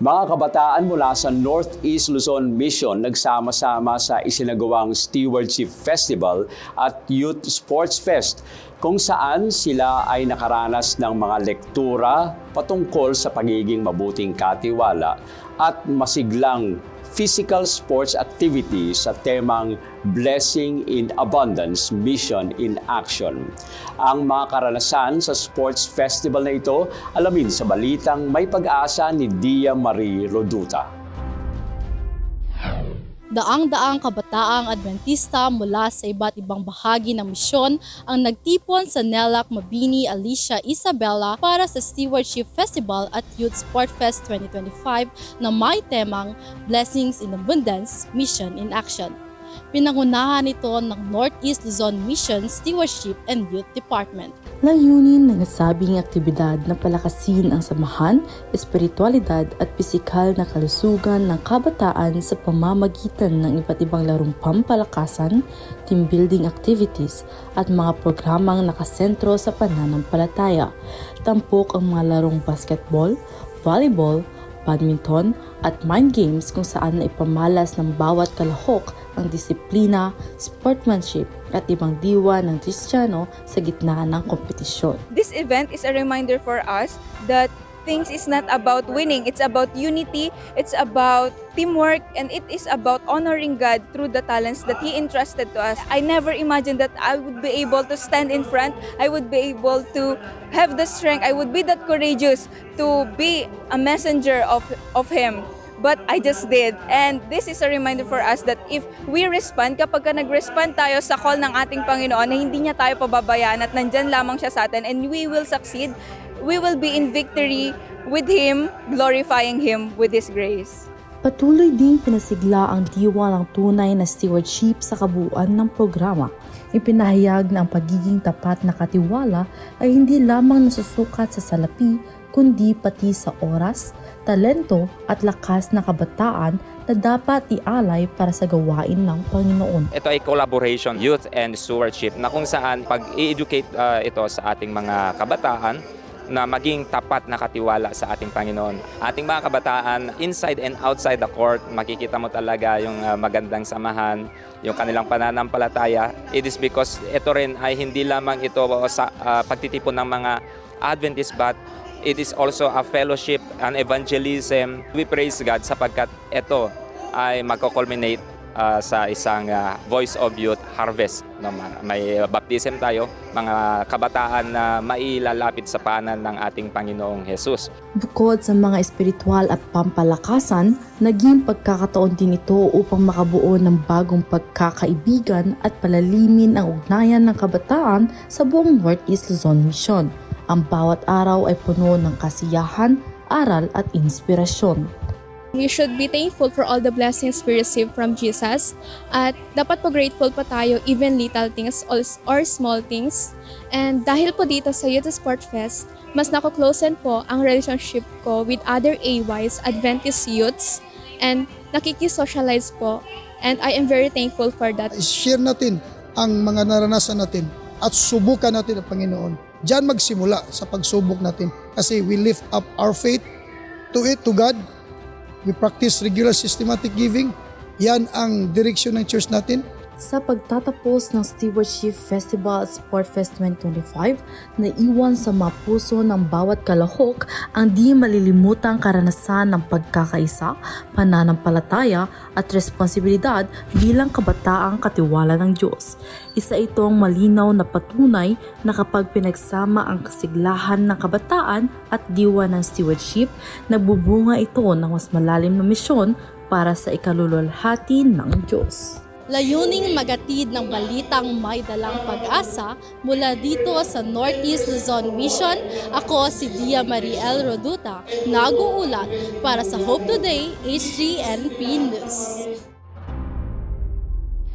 Mga kabataan mula sa Northeast Luzon Mission nagsama-sama sa isinagawang Stewardship Festival at Youth Sports Fest kung saan sila ay nakaranas ng mga lektura patungkol sa pagiging mabuting katiwala at masiglang physical sports activity sa temang Blessing in Abundance Mission in Action. Ang mga karanasan sa sports festival na ito alamin sa balitang may pag-asa ni Dia Marie Roduta. Daang-daang kabataang Adventista mula sa iba't ibang bahagi ng misyon ang nagtipon sa Nelac Mabini Alicia Isabela para sa Stewardship Festival at Youth Sport Fest 2025 na may temang Blessings in Abundance Mission in Action. Pinangunahan ito ng Northeast Luzon Mission Stewardship and Youth Department. Layunin ng nasabing aktibidad na palakasin ang samahan, espiritualidad at pisikal na kalusugan ng kabataan sa pamamagitan ng iba't ibang larong pampalakasan, team building activities at mga programang nakasentro sa pananampalataya. Tampok ang mga larong basketball, volleyball, badminton at mind games kung saan na ipamalas ng bawat kalahok ang disiplina, sportsmanship at ibang diwa ng Kristiyano sa gitna ng kompetisyon. this event is a reminder for us that things is not about winning it's about unity it's about teamwork and it is about honoring god through the talents that he entrusted to us i never imagined that i would be able to stand in front i would be able to have the strength i would be that courageous to be a messenger of of him But I just did. And this is a reminder for us that if we respond, kapag ka nag-respond tayo sa call ng ating Panginoon na hindi niya tayo pababayaan at nandyan lamang siya sa atin and we will succeed, we will be in victory with Him, glorifying Him with His grace. Patuloy ding pinasigla ang diwa ng tunay na stewardship sa kabuuan ng programa. Ipinahayag na ang pagiging tapat na katiwala ay hindi lamang nasusukat sa salapi, kundi pati sa oras, talento at lakas na kabataan na dapat ialay para sa gawain ng Panginoon. Ito ay collaboration, youth and stewardship na kung saan pag i-educate uh, ito sa ating mga kabataan na maging tapat na katiwala sa ating Panginoon. Ating mga kabataan, inside and outside the court, makikita mo talaga yung uh, magandang samahan, yung kanilang pananampalataya. It is because ito rin ay hindi lamang ito sa uh, pagtitipon ng mga Adventist but it is also a fellowship and evangelism. We praise God sapagkat ito ay magko-culminate uh, sa isang uh, Voice of Youth Harvest. No, may baptism tayo, mga kabataan na mailalapit sa panan ng ating Panginoong Jesus. Bukod sa mga espiritual at pampalakasan, naging pagkakataon din ito upang makabuo ng bagong pagkakaibigan at palalimin ang ugnayan ng kabataan sa buong Northeast Luzon Mission. Ang bawat araw ay puno ng kasiyahan, aral at inspirasyon. We should be thankful for all the blessings we receive from Jesus at dapat po grateful po tayo even little things or, small things. And dahil po dito sa Youth Sport Fest, mas nako-closen po ang relationship ko with other AYs, Adventist youths, and nakikisocialize po. And I am very thankful for that. share natin ang mga naranasan natin at subukan natin ang Panginoon. Diyan magsimula sa pagsubok natin kasi we lift up our faith to it, to God. We practice regular systematic giving. Yan ang direksyon ng church natin. Sa pagtatapos ng Stewardship Festival Sport Fest 2025, naiwan sa mapuso ng bawat kalahok ang di malilimutang karanasan ng pagkakaisa, pananampalataya at responsibilidad bilang kabataang katiwala ng Diyos. Isa itong malinaw na patunay na kapag pinagsama ang kasiglahan ng kabataan at diwa ng stewardship, nagbubunga ito ng mas malalim na misyon para sa ikalululhati ng Diyos. Layuning magatid ng balitang may dalang pag-asa mula dito sa Northeast Luzon Mission. Ako si Dia Mariel Roduta, nag-uulat para sa Hope Today, H3NP News.